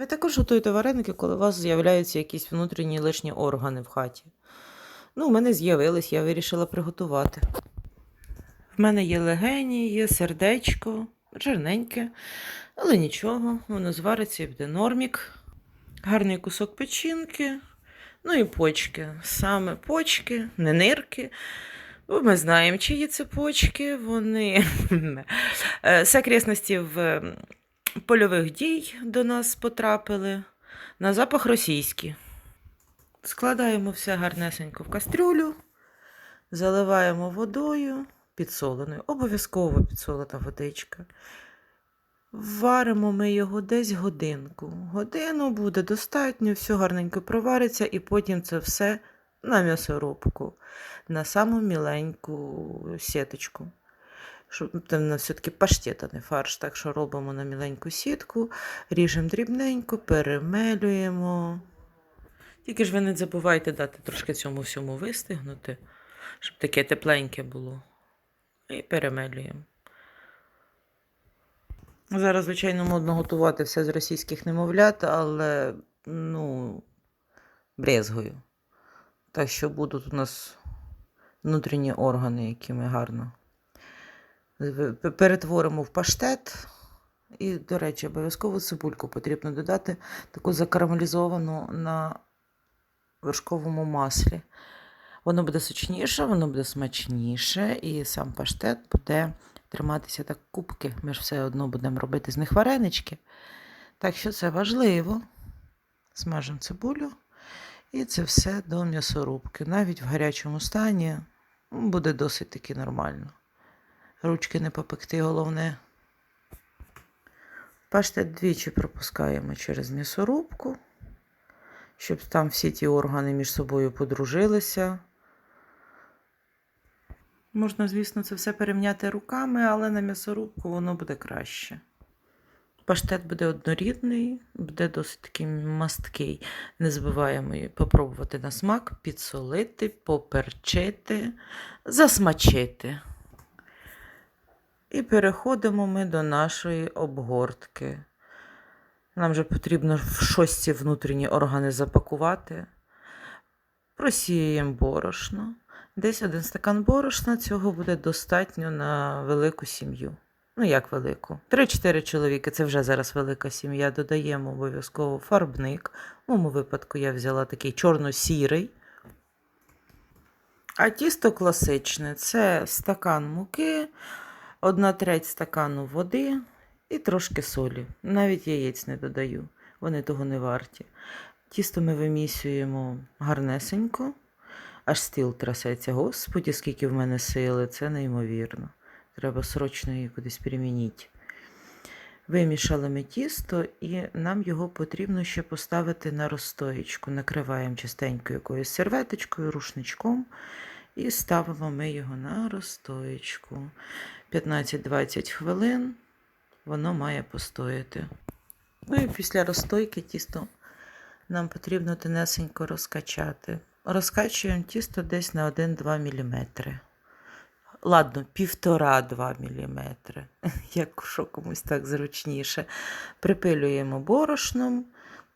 Ви також готуєте вареники, коли у вас з'являються якісь внутрішні лишні органи в хаті. Ну, у мене з'явились, я вирішила приготувати. В мене є легені, є сердечко, жирненьке, але нічого, воно звариться і буде нормік. Гарний кусок печінки, ну і почки. Саме почки, не нирки. Бо Ми знаємо, чиї це почки. Вони Е, з окресностів е, польових дій до нас потрапили на запах російський. Складаємо все гарнесенько в кастрюлю, заливаємо водою підсоленою, обов'язково підсолена водичка. Варимо ми його десь годинку. Годину буде достатньо, все гарненько провариться, і потім це все на м'ясорубку, на саму міленьку сіточку. Щоб це в все-таки паштет, а не фарш, так що робимо на міленьку сітку, ріжемо дрібненько, перемелюємо. Тільки ж ви не забувайте дати трошки цьому всьому вистигнути, щоб таке тепленьке було. І перемелюємо. Зараз, звичайно, модно готувати все з російських немовлят, але ну, брезгую. Так що будуть у нас внутрішні органи, які ми гарно перетворимо в паштет. І, до речі, обов'язково цибульку потрібно додати, таку закарамелізовану на вершковому маслі. Воно буде сочніше, воно буде смачніше, і сам паштет буде триматися так кубки. Ми ж все одно будемо робити з них варенички. Так що це важливо. Смажемо цибулю. І це все до м'ясорубки. Навіть в гарячому стані буде досить таки нормально. Ручки не попекти, головне. Паштет двічі пропускаємо через м'ясорубку, щоб там всі ті органи між собою подружилися. Можна, звісно, це все перемняти руками, але на м'ясорубку воно буде краще. Паштет буде однорідний, буде досить такий масткий. Не забуваємо її попробувати на смак, підсолити, поперчити, засмачити. І переходимо ми до нашої обгортки. Нам же потрібно в щось ці внутрішні органи запакувати. Просіємо борошно. Десь один стакан борошна, цього буде достатньо на велику сім'ю. Ну, як велику? 3-4 чоловіки це вже зараз велика сім'я. Додаємо обов'язково фарбник. В моєму випадку я взяла такий чорно-сірий. А тісто класичне це стакан муки, одна треть стакану води і трошки солі. Навіть яєць не додаю, вони того не варті. Тісто ми вимісюємо гарнесенько, аж стіл трясеться. Господі, скільки в мене сили, це неймовірно. Треба срочно її кудись перемінити. Вимішали ми тісто, і нам його потрібно ще поставити на розстоєчку. Накриваємо частенько якоюсь серветочкою, рушничком. І ставимо ми його на розстоєчку. 15-20 хвилин воно має постояти. Ну і після розстойки тісто нам потрібно тонесенько розкачати. Розкачуємо тісто десь на 1-2 мм. Ладно, 1,5-2 мм, як що комусь так зручніше. Припилюємо борошном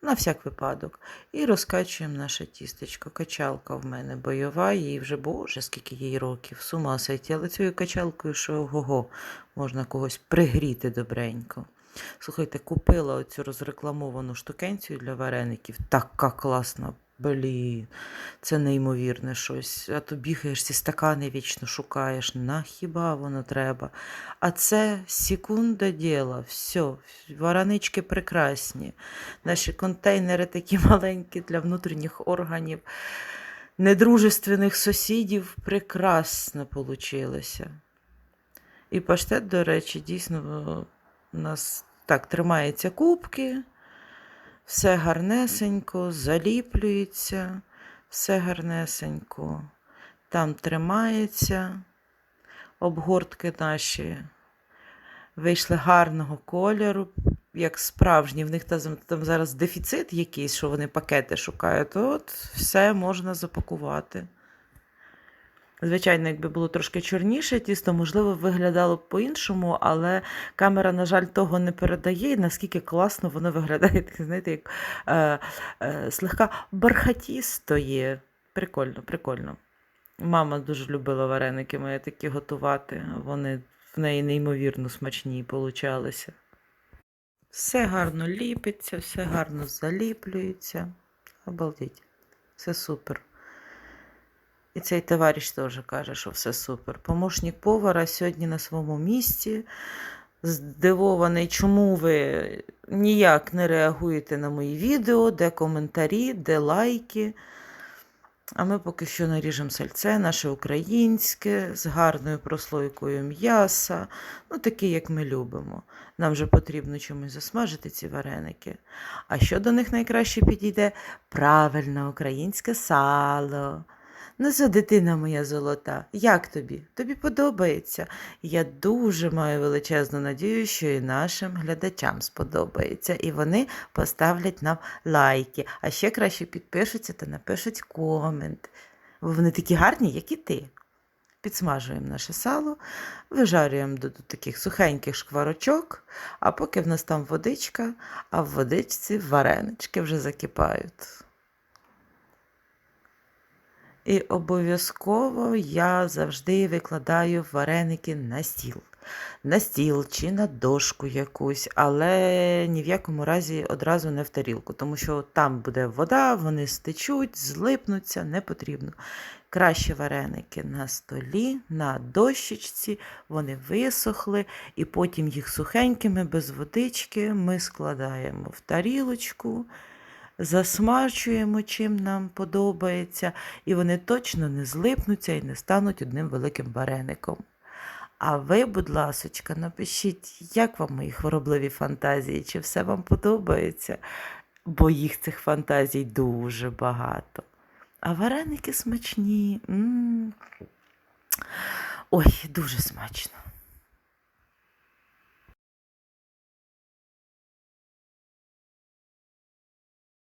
на всяк випадок. І розкачуємо наше тістечко. Качалка в мене бойова, їй вже боже, скільки їй років, з ума сойти. Але цією качалкою, що ого, можна когось пригріти добренько. Слухайте, купила оцю розрекламовану штукенцію для вареників. Така класна. Блін, це неймовірне щось. А то бігаєш ці стакани вічно шукаєш. На хіба воно треба? А це секунда діла, все, варанички прекрасні. Наші контейнери такі маленькі для внутрішніх органів, недружественних сусідів прекрасно получилося. І паштет, до речі, дійсно у нас так тримається кубки, все гарнесенько, заліплюється, все гарнесенько. Там тримається. Обгортки наші вийшли гарного кольору, як справжні. В них там, зараз дефіцит якийсь, що вони пакети шукають. От все можна запакувати. Звичайно, якби було трошки чорніше, тісто, можливо, виглядало б по-іншому, але камера, на жаль, того не передає, і наскільки класно воно виглядає, знаєте, як е, е, слегка бархатісто є. Прикольно, прикольно. Мама дуже любила вареники мої такі готувати. Вони в неї неймовірно смачні получалися. Все гарно ліпиться, все гарно заліплюється. Обалдіть. Все супер. І цей товариш теж каже, що все супер. Помощник повара сьогодні на своєму місці. Здивований, чому ви ніяк не реагуєте на мої відео, де коментарі, де лайки. А ми поки що наріжемо сальце, наше українське, з гарною прослойкою м'яса, ну таке, як ми любимо. Нам вже потрібно чимось засмажити ці вареники. А що до них найкраще підійде? Правильно, українське сало. Ну, що, дитина моя золота, як тобі? Тобі подобається? Я дуже маю величезну надію, що і нашим глядачам сподобається, і вони поставлять нам лайки, а ще краще підпишуться та напишуть комент. Бо вони такі гарні, як і ти. Підсмажуємо наше сало, вижарюємо до, таких сухеньких шкварочок, а поки в нас там водичка, а в водичці варенички вже закипають. І обов'язково я завжди викладаю вареники на стіл. На стіл чи на дошку якусь, але ні в якому разі одразу не в тарілку, тому що там буде вода, вони стечуть, злипнуться, не потрібно. Краще вареники на столі, на дощечці, вони висохли, і потім їх сухенькими, без водички, ми складаємо в тарілочку засмачуємо, чим нам подобається, і вони точно не злипнуться і не стануть одним великим вареником. А ви, будь ласочка, напишіть, як вам мої хворобливі фантазії, чи все вам подобається, бо їх цих фантазій дуже багато. А вареники смачні. М. Ой, дуже смачно.